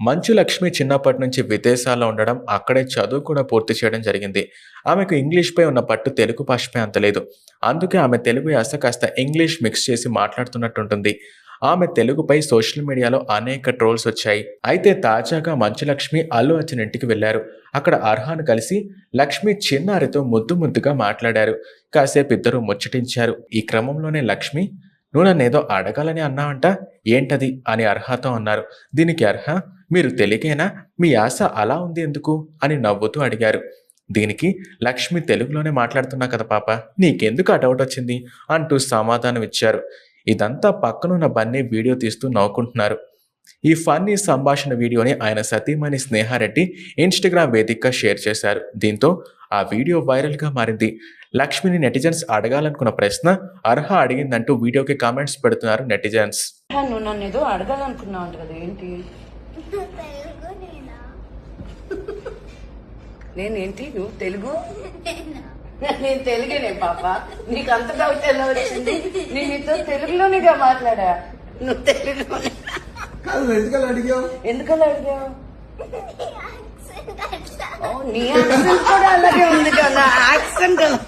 మంచు లక్ష్మి చిన్నప్పటి నుంచి విదేశాల్లో ఉండడం అక్కడే చదువు కూడా పూర్తి చేయడం జరిగింది. ఆమెకు ఇంగ్లీష్పై ఉన్న పట్టు తెలుగు భాషపై అంత లేదు. అందుకే ఆమె తెలుగు యాస కాస్త ఇంగ్లీష్ మిక్స్ చేసి మాట్లాడుతున్నట్టుంటుంది. ఆమె తెలుగుపై సోషల్ మీడియాలో అనేక ట్రోల్స్ వచ్చాయి. అయితే తాజాగా మంచు లక్ష్మి అల్లు అర్జున్ ఇంటికి వెళ్ళారు అక్కడ అర్హాను కలిసి లక్ష్మి చిన్నారితో ముద్దు ముద్దుగా మాట్లాడారు. కాసేపు ఇద్దరు ముచ్చటించారు. ఈ క్రమంలోనే లక్ష్మి నువ్వు నన్ను ఏదో అడగాలని అన్నావంట? ఏంటది? అని అర్హతో అన్నారు. దీనికి అర్హ మీరు తెలియకేనా మీ ఆశ అలా ఉంది ఎందుకు? అని నవ్వుతూ అడిగారు. దీనికి లక్ష్మి తెలుగులోనే మాట్లాడుతున్నా కదా పాప నీకెందుకు ఆ డౌట్ వచ్చింది? అంటూ సమాధానం ఇచ్చారు. ఇదంతా పక్కనున్న బన్నీ వీడియో తీస్తూ నవ్వుకుంటున్నారు. ఈ ఫన్నీ సంభాషణ వీడియోని ఆయన సతీమణి స్నేహారెడ్డి ఇన్స్టాగ్రామ్ వేదికగా షేర్ చేశారు. దీంతో ఆ వీడియో వైరల్గా మారింది. లక్ష్మిని నెటిజన్స్ అడగాలనుకున్న ప్రశ్న అర్హ అడిగిందంటూ వీడియోకి కామెంట్స్ పెడుతున్నారు నెటిజన్స్. నువ్వు నన్ను ఏదో అడగాలనుకున్నావు అంట కదా ఏంటి? తెలుగు నేనా నేనేంటి నువ్వు తెలుగు? నేను తెలుగునే పాప. నీకు అంత డౌట్ ఎలా వచ్చింది? నేను నీతో తెలుగులోనేగా మాట్లాడా? నువ్వు తెలుగులోనే. కాదు ఎందుకలా అడిగావు? ఎందుకలా అడిగావు? నీ యాక్సెంట్ కూడా అలాగే ఉంది కదా. యాక్సెంట్ ఎలా